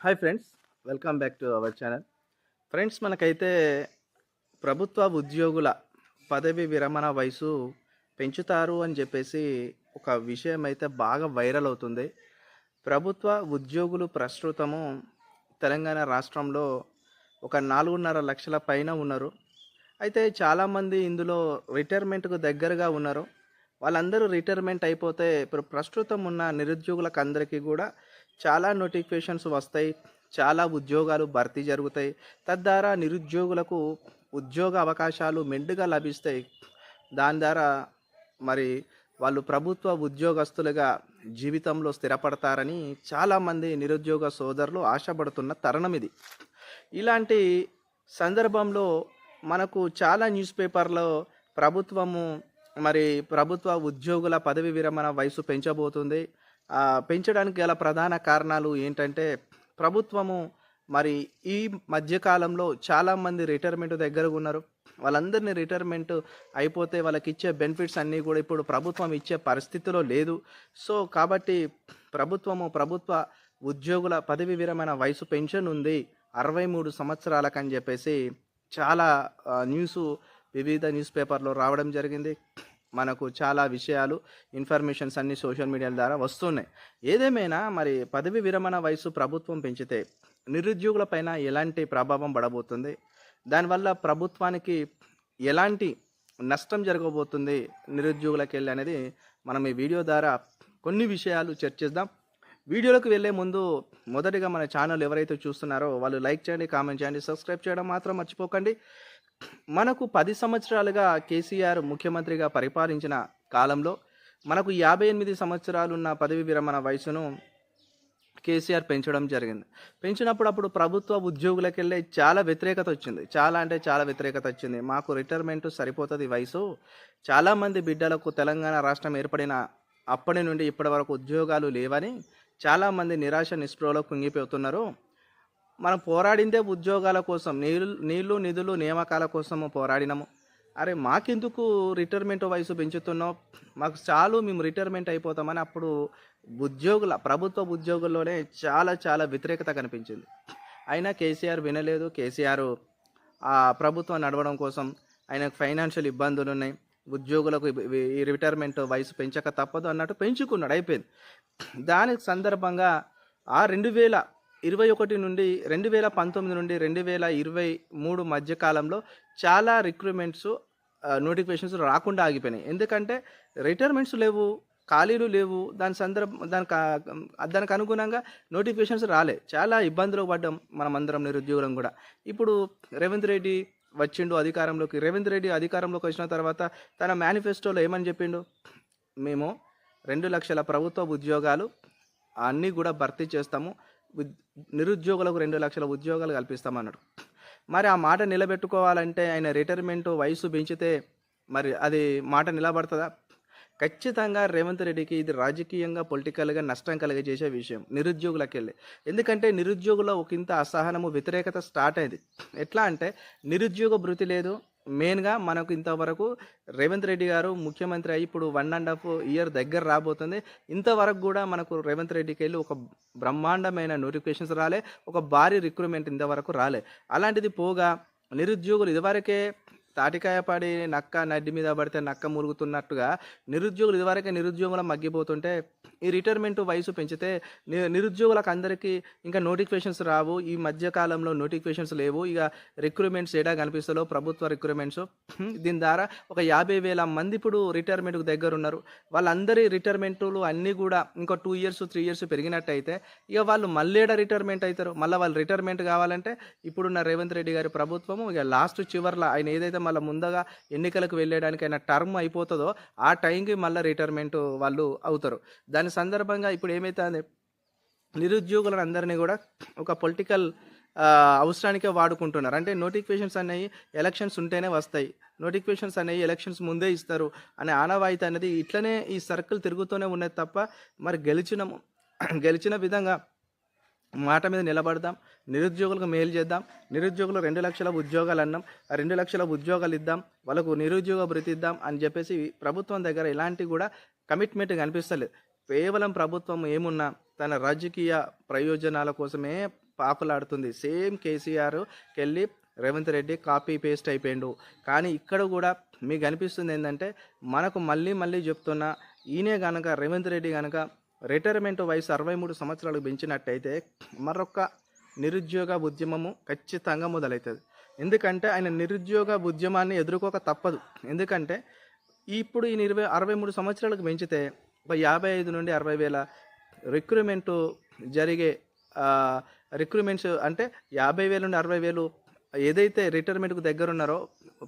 Hi friends welcome back to our channel friends మనకైతే ప్రభుత్వ ఉద్యోగుల పదవి విరమణ వయసు పెంచుతారు అని చెప్పేసి ఒక విషయం అయితే బాగా వైరల్ అవుతుంది. ప్రభుత్వ ఉద్యోగులు ప్రస్తుతము తెలంగాణ రాష్ట్రంలో ఒక నాలుగున్నర లక్షల పైన ఉన్నారు. అయితే చాలామంది ఇందులో రిటైర్మెంట్కు దగ్గరగా ఉన్నారు. వాళ్ళందరూ రిటైర్మెంట్ అయిపోతే ఇప్పుడు ప్రస్తుతం ఉన్న నిరుద్యోగులకు అందరికీ కూడా చాలా నోటిఫికేషన్స్ వస్తాయి చాలా ఉద్యోగాలు భర్తీ జరుగుతాయి. తద్వారా నిరుద్యోగులకు ఉద్యోగ అవకాశాలు మెండుగా లభిస్తాయి. దాని ద్వారా మరి వాళ్ళు ప్రభుత్వ ఉద్యోగస్తులుగా జీవితంలో స్థిరపడతారని చాలామంది నిరుద్యోగ సోదరులు ఆశపడుతున్న తరుణం ఇది. ఇలాంటి సందర్భంలో మనకు చాలా న్యూస్ పేపర్లో ప్రభుత్వము మరి ప్రభుత్వ ఉద్యోగుల పదవి విరమణ వయసు పెంచబోతుంది. పెంచడానికి గల ప్రధాన కారణాలు ఏంటంటే ప్రభుత్వము మరి ఈ మధ్యకాలంలో చాలామంది రిటైర్మెంట్ దగ్గర ఉన్నారు. వాళ్ళందరినీ రిటైర్మెంట్ అయిపోతే వాళ్ళకి ఇచ్చే బెనిఫిట్స్ అన్నీ కూడా ఇప్పుడు ప్రభుత్వం ఇచ్చే పరిస్థితిలో లేదు. సో కాబట్టి ప్రభుత్వము ప్రభుత్వ ఉద్యోగుల పదవి విరమణ వయసు పెన్షన్ ఉంది. అరవై మూడు సంవత్సరాలకని చెప్పేసి చాలా న్యూస్ వివిధ న్యూస్ పేపర్లో రావడం జరిగింది. మనకు చాలా విషయాలు ఇన్ఫర్మేషన్స్ అన్ని సోషల్ మీడియాల ద్వారా వస్తున్నాయి. ఏదేమైనా మరి పదవి విరమణ వయసు ప్రభుత్వం పెంచితే నిరుద్యోగుల పైన ఎలాంటి ప్రభావం పడబోతుంది? దానివల్ల ప్రభుత్వానికి ఎలాంటి నష్టం జరగబోతుంది నిరుద్యోగులకు వెళ్ళి అనేది మనం ఈ వీడియో ద్వారా కొన్ని విషయాలు చర్చిద్దాం. వీడియోలకు వెళ్ళే ముందు మొదటిగా మన ఛానల్ ఎవరైతే చూస్తున్నారో వాళ్ళు లైక్ చేయండి కామెంట్ చేయండి సబ్స్క్రైబ్ చేయడం మాత్రం మర్చిపోకండి. మనకు పది సంవత్సరాలుగా కేసీఆర్ ముఖ్యమంత్రిగా పరిపాలించిన కాలంలో మనకు యాభై ఎనిమిది సంవత్సరాలున్న పదవి విరమణ వయసును కేసీఆర్ పెంచడం జరిగింది. పెంచినప్పుడు అప్పుడు ప్రభుత్వ ఉద్యోగులకెళ్ళే చాలా వ్యతిరేకత వచ్చింది. చాలా అంటే చాలా వ్యతిరేకత వచ్చింది. మాకు రిటైర్మెంట్ సరిపోతుంది వయసు. చాలామంది బిడ్డలకు తెలంగాణ రాష్ట్రం ఏర్పడిన అప్పటి నుండి ఇప్పటి వరకు ఉద్యోగాలు లేవని చాలామంది నిరాశ నిస్పృహలో కుంగిపోతున్నారు. మనం పోరాడిందే ఉద్యోగాల కోసం నీళ్ళు నీళ్ళు నిధులు నియామకాల కోసము పోరాడినాము. అరే మాకెందుకు రిటైర్మెంట్ వయసు పెంచుతున్నావు? మాకు చాలు మేము రిటైర్మెంట్ అయిపోతామని అప్పుడు ఉద్యోగుల ప్రభుత్వ ఉద్యోగుల్లోనే చాలా చాలా వ్యతిరేకత కనిపించింది. అయినా కేసీఆర్ వినలేదు. కేసీఆర్ ఆ ప్రభుత్వం నడవడం కోసం ఆయనకు ఫైనాన్షియల్ ఇబ్బందులు ఉన్నాయి. ఉద్యోగులకు ఈ రిటైర్మెంట్ వయసు పెంచక తప్పదు అన్నట్టు పెంచుకున్నాడు. అయిపోయింది. దానికి సందర్భంగా ఆ రెండు వేల ఇరవై ఒకటి నుండి రెండు వేల పంతొమ్మిది నుండి రెండు వేల ఇరవై మూడు మధ్య కాలంలో చాలా రిక్రూట్మెంట్స్ నోటిఫికేషన్స్ రాకుండా ఆగిపోయినాయి. ఎందుకంటే రిటైర్మెంట్స్ లేవు ఖాళీలు లేవు. దాని సందర్భం దానికి దానికి అనుగుణంగా నోటిఫికేషన్స్ రాలే. చాలా ఇబ్బందులు పడ్డాం మనం అందరం నిరుద్యోగులం కూడా. ఇప్పుడు రేవంత్ రెడ్డి వచ్చిండు అధికారంలోకి. రేవంత్ రెడ్డి అధికారంలోకి వచ్చిన తర్వాత తన మేనిఫెస్టోలో ఏమని చెప్పిండు? మేము రెండు లక్షల ప్రభుత్వ ఉద్యోగాలు అన్నీ కూడా భర్తీ చేస్తాము. నిరుద్యోగులకు రెండు లక్షల ఉద్యోగాలు కల్పిస్తామన్నాడు. మరి ఆ మాట నిలబెట్టుకోవాలంటే ఆయన రిటైర్మెంట్ వయసు పెంచితే మరి అది మాట నిలబడుతుందా? ఖచ్చితంగా రేవంత్ రెడ్డికి ఇది రాజకీయంగా పొలిటికల్గా నష్టం కలిగజేసే విషయం నిరుద్యోగులకు వెళ్ళి ఎందుకంటే నిరుద్యోగుల ఒక ఇంత అసహనము వ్యతిరేకత స్టార్ట్ అయింది. ఎట్లా అంటే నిరుద్యోగ భృతి లేదు మెయిన్గా మనకు ఇంతవరకు రేవంత్ రెడ్డి గారు ముఖ్యమంత్రి అయ్యి ఇప్పుడు వన్ అండ్ హాఫ్ ఇయర్ దగ్గర రాబోతుంది. ఇంతవరకు కూడా మనకు రేవంత్ రెడ్డికి వెళ్ళి ఒక బ్రహ్మాండమైన నోటిఫికేషన్స్ రాలే ఒక భారీ రిక్రూట్మెంట్ ఇంతవరకు రాలే. అలాంటిది పోగా నిరుద్యోగులు ఇదివరకే తాటికాయ పడి నక్క నడ్డి మీద పడితే నక్క మురుగుతున్నట్టుగా నిరుద్యోగులు ఇదివరకే నిరుద్యోగులు మగ్గిపోతుంటే ఈ రిటైర్మెంట్ వయసు పెంచితే నిరుద్యోగులకు అందరికీ ఇంకా నోటిఫికేషన్స్ రావు. ఈ మధ్యకాలంలో నోటిఫికేషన్స్ లేవు. ఇక రిక్రూట్మెంట్స్ ఏడా కనిపిస్తలో ప్రభుత్వ రిక్రూట్మెంట్స్ దీని ద్వారా ఒక యాభై వేల మంది ఇప్పుడు రిటైర్మెంట్కు దగ్గర ఉన్నారు వాళ్ళందరి రిటైర్మెంట్లు అన్నీ కూడా ఇంకో టూ ఇయర్స్ త్రీ ఇయర్స్ పెరిగినట్టయితే ఇక వాళ్ళు మళ్ళీడ రిటైర్మెంట్ అవుతారు మళ్ళీ వాళ్ళు రిటైర్మెంట్ కావాలంటే ఇప్పుడున్న రేవంత్ రెడ్డి గారి ప్రభుత్వము ఇక లాస్ట్ చివర్లో ఆయన ఏదైతే మళ్ళీ ముందుగా ఎన్నికలకు వెళ్ళడానికి ఆయన టర్మ్ అయిపోతుందో ఆ టైంకి మళ్ళీ రిటైర్మెంట్ వాళ్ళు అవుతారు. దాని సందర్భంగా ఇప్పుడు ఏమైతుంది నిరుద్యోగులను అందరినీ కూడా ఒక పొలిటికల్ అవసరానికే వాడుకుంటున్నారు. అంటే నోటిఫికేషన్స్ అనేవి ఎలక్షన్స్ ఉంటేనే వస్తాయి. నోటిఫికేషన్స్ అనేవి ఎలక్షన్స్ ముందే ఇస్తారు అనే ఆనవాయితీ అనేది ఇట్లనే ఈ సర్కిల్ తిరుగుతూనే ఉన్నది తప్ప మరి గెలిచిన గెలిచిన విధంగా మాట మీద నిలబడదాం. నిరుద్యోగులకు మేలు చేద్దాం. నిరుద్యోగులు రెండు లక్షల ఉద్యోగాలు అన్నాం. రెండు లక్షల ఉద్యోగాలు ఇద్దాం. వాళ్ళకు నిరుద్యోగ భృతి ఇద్దాం అని చెప్పేసి ప్రభుత్వం దగ్గర ఎలాంటి కూడా కమిట్మెంట్ కనిపిస్తలేదు. కేవలం ప్రభుత్వం ఏమున్నా తన రాజకీయ ప్రయోజనాల కోసమే పాకులాడుతుంది. సేమ్ కేసీఆర్ కెళ్ళి రేవంత్ రెడ్డి కాపీ పేస్ట్ అయిపోయిండు. కానీ ఇక్కడ కూడా మీకు అనిపిస్తుంది ఏంటంటే మనకు మళ్ళీ మళ్ళీ చెప్తున్నా ఈయనే కనుక రేవంత్ రెడ్డి కనుక రిటైర్మెంట్ వయసు అరవై మూడు సంవత్సరాలకు పెంచినట్టయితే మరొక నిరుద్యోగ ఉద్యమము ఖచ్చితంగా మొదలవుతుంది ఎందుకంటే ఆయన నిరుద్యోగ ఉద్యమాన్ని ఎదుర్కోక తప్పదు. ఎందుకంటే ఇప్పుడు ఈ ఇరవై అరవై మూడు సంవత్సరాలకు పెంచితే యాభై ఐదు నుండి అరవై వేల రిక్రూట్మెంట్ జరిగే రిక్రూట్మెంట్స్ అంటే యాభై వేల నుండి అరవై వేలు ఏదైతే రిటైర్మెంట్కు దగ్గర ఉన్నారో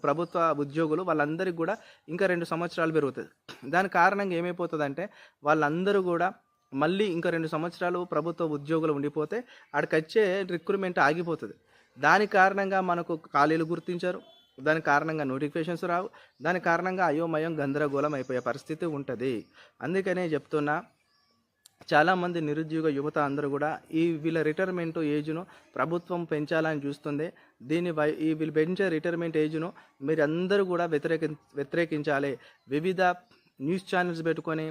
ప్రభుత్వ ఉద్యోగులు వాళ్ళందరికీ కూడా ఇంకా రెండు సంవత్సరాలు పెరుగుతుంది దాని కారణంగా ఏమైపోతుందంటే వాళ్ళందరూ కూడా మళ్ళీ ఇంకా రెండు సంవత్సరాలు ప్రభుత్వ ఉద్యోగులు ఉండిపోతే అక్కడికి వచ్చే రిక్రూట్మెంట్ ఆగిపోతుంది. దాని కారణంగా మనకు ఖాళీలు గుర్తించారు. దాని కారణంగా నోటిఫికేషన్స్ రావు. దాని కారణంగా అయోమయం గందరగోళం అయిపోయే పరిస్థితి ఉంటుంది. అందుకనే చెప్తున్నా చాలామంది నిరుద్యోగ యువత అందరూ కూడా ఈ వీళ్ళ రిటైర్మెంట్ ఏజ్ను ప్రభుత్వం పెంచాలని చూస్తుంది. దీని వై ఈ వీళ్ళు పెంచే రిటైర్మెంట్ ఏజ్ను మీరందరూ కూడా వ్యతిరేకి వ్యతిరేకించాలి. వివిధ న్యూస్ ఛానల్స్ పెట్టుకొని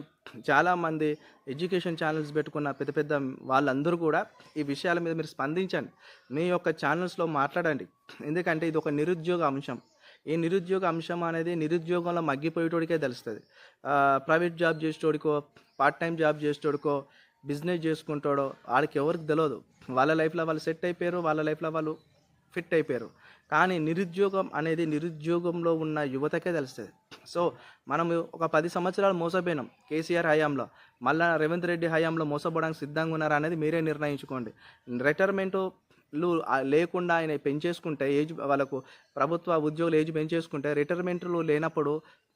చాలామంది ఎడ్యుకేషన్ ఛానల్స్ పెట్టుకున్న పెద్ద పెద్ద వాళ్ళందరూ కూడా ఈ విషయాల మీద మీరు స్పందించండి. మీ యొక్క ఛానల్స్లో మాట్లాడండి. ఎందుకంటే ఇది ఒక నిరుద్యోగ అంశం. ఈ నిరుద్యోగ అంశం అనేది నిరుద్యోగంలో మగ్గిపోయేటోడికే తెలుస్తుంది. ప్రైవేట్ జాబ్ చేసేటోడికో పార్ట్ టైం జాబ్ చేసేటోడికో బిజినెస్ చేసుకుంటాడో వాళ్ళకి ఎవరికి తెలియదు వాళ్ళ లైఫ్లో వాళ్ళు సెట్ అయిపోయారు వాళ్ళ లైఫ్లో వాళ్ళు ఫిట్ అయిపోయారు. కానీ నిరుద్యోగం అనేది నిరుద్యోగంలో ఉన్న యువతకే తెలుస్తుంది. సో మనం ఒక పది సంవత్సరాలు మోసపోయినాం కేసీఆర్ హయాంలో. మళ్ళా రేవంత్ రెడ్డి హయాంలో మోసపోవడానికి సిద్ధంగా ఉన్నారా అనేది మీరే నిర్ణయించుకోండి. రిటైర్మెంటులు లేకుండా ఆయన పెంచేసుకుంటే ఏజ్ వాళ్ళకు ప్రభుత్వ ఉద్యోగులు ఏజ్ పెంచేసుకుంటే రిటైర్మెంట్లు లేనప్పుడు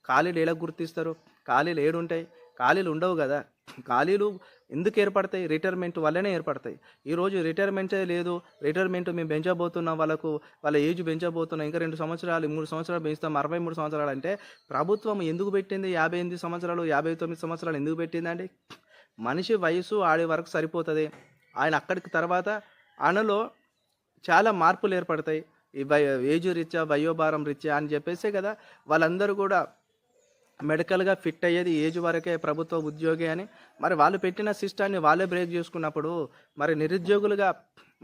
ఖాళీలు ఎలా గుర్తిస్తారు. ఖాళీలు ఏడుంటాయి ఖాళీలు ఉండవు కదా. ఖాళీలు ఎందుకు ఏర్పడతాయి? రిటైర్మెంట్ వల్లనే ఏర్పడతాయి. ఈరోజు రిటైర్మెంటే లేదు. రిటైర్మెంట్ మేము పెంచబోతున్నాం. వాళ్ళకు వాళ్ళ ఏజ్ పెంచబోతున్నాం. ఇంకా రెండు సంవత్సరాలు మూడు సంవత్సరాలు పెంచుతాం. అరవై మూడు సంవత్సరాలు అంటే ప్రభుత్వం ఎందుకు పెట్టింది? యాభై ఎనిమిది సంవత్సరాలు యాభై తొమ్మిది సంవత్సరాలు ఎందుకు పెట్టిందండి మనిషి వయసు ఆడే వరకు సరిపోతుంది. ఆయన అక్కడికి తర్వాత ఆయనలో చాలా మార్పులు ఏర్పడతాయి. ఈ వయ ఏజ్ రీత్యా వయోభారం రీత్యా అని చెప్పేసే కదా. వాళ్ళందరూ కూడా మెడికల్గా ఫిట్ అయ్యేది ఏజ్ వరకే ప్రభుత్వ ఉద్యోగి అని. మరి వాళ్ళు పెట్టిన సిస్టాన్ని వాళ్ళే బ్రేక్ చేసుకున్నప్పుడు మరి నిరుద్యోగులుగా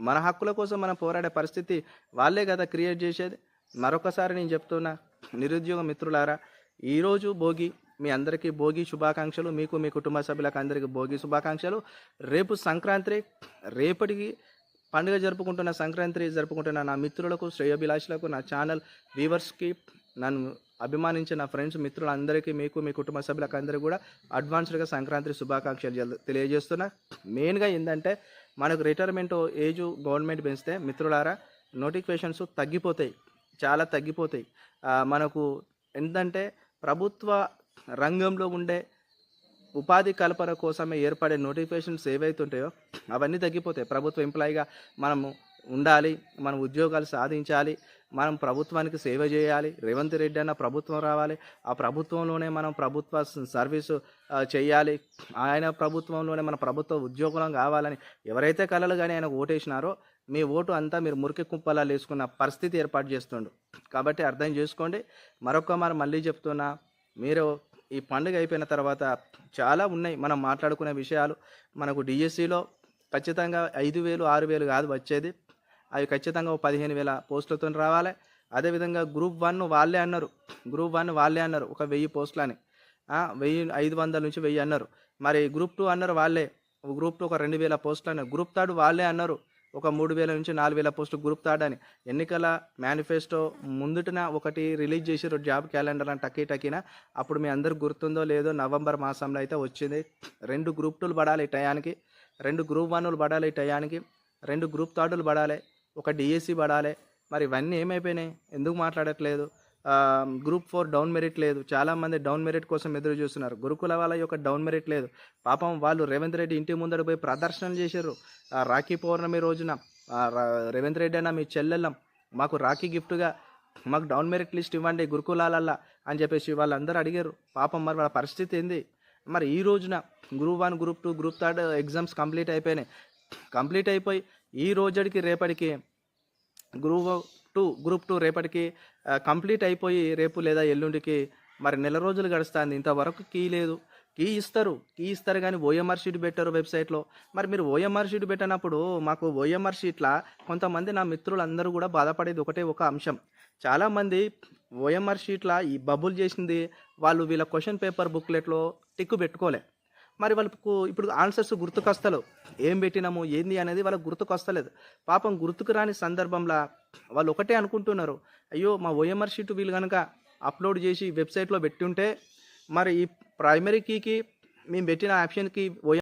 మన హక్కుల కోసం మనం పోరాడే పరిస్థితి వాళ్ళే కదా క్రియేట్ చేసేది. మరొకసారి నేను చెప్తున్నా నిరుద్యోగ మిత్రులారా ఈరోజు భోగి మీ అందరికీ భోగి శుభాకాంక్షలు. మీకు మీ కుటుంబ సభ్యులకు అందరికీ భోగి శుభాకాంక్షలు. రేపు సంక్రాంతి రేపటికి పండుగ జరుపుకుంటున్న సంక్రాంతి జరుపుకుంటున్న నా మిత్రులకు శ్రేయోభిలాషులకు నా ఛానల్ వ్యూవర్స్కి నన్ను అభిమానించిన నా ఫ్రెండ్స్ మిత్రులందరికీ మీకు మీ కుటుంబ సభ్యులకు అందరికీ కూడా అడ్వాన్స్డ్గా సంక్రాంతి శుభాకాంక్షలు తెలియజేస్తున్నా. మెయిన్గా ఏంటంటే మనకు రిటైర్మెంట్ ఏజ్ గవర్నమెంట్ పెంచితే మిత్రులారా నోటిఫికేషన్స్ తగ్గిపోతాయి. చాలా తగ్గిపోతాయి. మనకు ఏంటంటే ప్రభుత్వ రంగంలో ఉండే ఉపాధి కల్పన కోసమే ఏర్పడే నోటిఫికేషన్స్ ఏవైతే ఉంటాయో అవన్నీ తగ్గిపోతాయి. ప్రభుత్వ ఎంప్లాయీగా మనము ఉండాలి మనం ఉద్యోగాలు సాధించాలి మనం ప్రభుత్వానికి సేవ చేయాలి. రేవంత్ రెడ్డి అన్న ప్రభుత్వం రావాలి. ఆ ప్రభుత్వంలోనే మనం ప్రభుత్వ సర్వీసు చేయాలి ఆయన ప్రభుత్వంలోనే మన ప్రభుత్వ ఉద్యోగం కావాలని ఎవరైతే కలలు కానీ ఆయన ఓటేసినారో మీ ఓటు అంతా మీరు మురికి కుప్పలా వేసుకున్న పరిస్థితి ఏర్పాటు చేస్తుండు. కాబట్టి అర్థం చేసుకోండి. మరొక మరి మళ్ళీ చెప్తున్నా. మీరు ఈ పండుగ అయిపోయిన తర్వాత చాలా ఉన్నాయి. మనం మాట్లాడుకునే విషయాలు. మనకు డిఎస్సిలో ఖచ్చితంగా ఐదు వేలు ఆరు వేలు కాదు వచ్చేది. అవి ఖచ్చితంగా ఒక పదిహేను వేల పోస్టులతో రావాలి. అదేవిధంగా గ్రూప్ వన్ వాళ్ళే అన్నారు. గ్రూప్ వన్ వాళ్ళే అన్నారు. ఒక వెయ్యి పోస్టులని. వెయ్యి ఐదు వందల నుంచి వెయ్యి అన్నారు. మరి గ్రూప్ టూ అన్నారు వాళ్ళే. గ్రూప్ టూ ఒక రెండు వేల పోస్టులు అన్నారు గ్రూప్ థర్డ్ వాళ్ళే అన్నారు. ఒక మూడు వేల నుంచి నాలుగు వేల పోస్టులు గ్రూప్ థర్డ్ అని. ఎన్నికల మేనిఫెస్టో ముందుటన ఒకటి రిలీజ్ చేసారు జాబ్ క్యాలెండర్ అని టకీ టకీన. అప్పుడు మీ అందరికి గుర్తుందో లేదో నవంబర్ మాసంలో అయితే వచ్చింది. రెండు గ్రూప్ టూలు పడాలి ఈ టయానికి. రెండు గ్రూప్ వన్లు పడాలి ఈ టయానికి. రెండు గ్రూప్ థర్డులు పడాలి. ఒక డిఎస్సి పడాలి. మరి ఇవన్నీ ఏమైపోయినాయి? ఎందుకు మాట్లాడట్లేదు? గ్రూప్ ఫోర్ డౌన్ మెరిట్ లేదు. చాలామంది డౌన్ మెరిట్ కోసం ఎదురు చూస్తున్నారు. గురుకుల వాళ్ళ యొక్క డౌన్ మెరిట్ లేదు. పాపం వాళ్ళు రేవంత్ రెడ్డి ఇంటి ముందర పోయి ప్రదర్శనలు చేశారు. రాఖీ పౌర్ణమి రోజున రేవంత్ రెడ్డి అన్న మీ చెల్లెళ్ళం మాకు రాఖీ గిఫ్ట్గా మాకు డౌన్ మెరిట్ లిస్ట్ ఇవ్వండి గురుకులాలల్లా అని చెప్పేసి వాళ్ళందరూ అడిగారు. పాపం మరి వాళ్ళ పరిస్థితి ఏంది? మరి ఈ రోజున group one group two group third exams complete అయిపోయినాయి. కంప్లీట్ అయిపోయి ఈ రోజుడికి రేపటికి గ్రూప్ టూ గ్రూప్ టూ రేపటికి కంప్లీట్ అయిపోయి రేపు లేదా ఎల్లుండికి మరి నెల రోజులు గడుస్తుంది. ఇంతవరకు కీ లేదు. కీ ఇస్తారు. కీ ఇస్తారు కానీ ఓఎంఆర్ షీట్ పెట్టారు వెబ్సైట్లో. మరి మీరు ఓఎంఆర్ షీట్ పెట్టినప్పుడు మాకు ఓఎంఆర్ షీట్లా కొంతమంది నా మిత్రులందరూ కూడా బాధపడేది ఒకటే ఒక అంశం. చాలామంది ఓఎంఆర్ షీట్లా ఈ బబుల్ చేసింది వాళ్ళు వీళ్ళ క్వశ్చన్ పేపర్ బుక్లెట్లో టిక్కు పెట్టుకోలే. మరి వాళ్ళకు ఇప్పుడు ఆన్సర్స్ గుర్తుకొస్తలేవు. ఏం పెట్టినాము ఏంది అనేది వాళ్ళకి గుర్తుకొస్తలేదు. పాపం గుర్తుకు రాని సందర్భంలో వాళ్ళు ఒకటే అనుకుంటున్నారు. అయ్యో మా ఓఎంఆర్ షీట్ వీళ్ళు కనుక అప్లోడ్ చేసి వెబ్సైట్లో పెట్టుంటే మరి ఈ ప్రైమరీ కీకి మేము పెట్టిన ఆప్షన్కి ఓఎం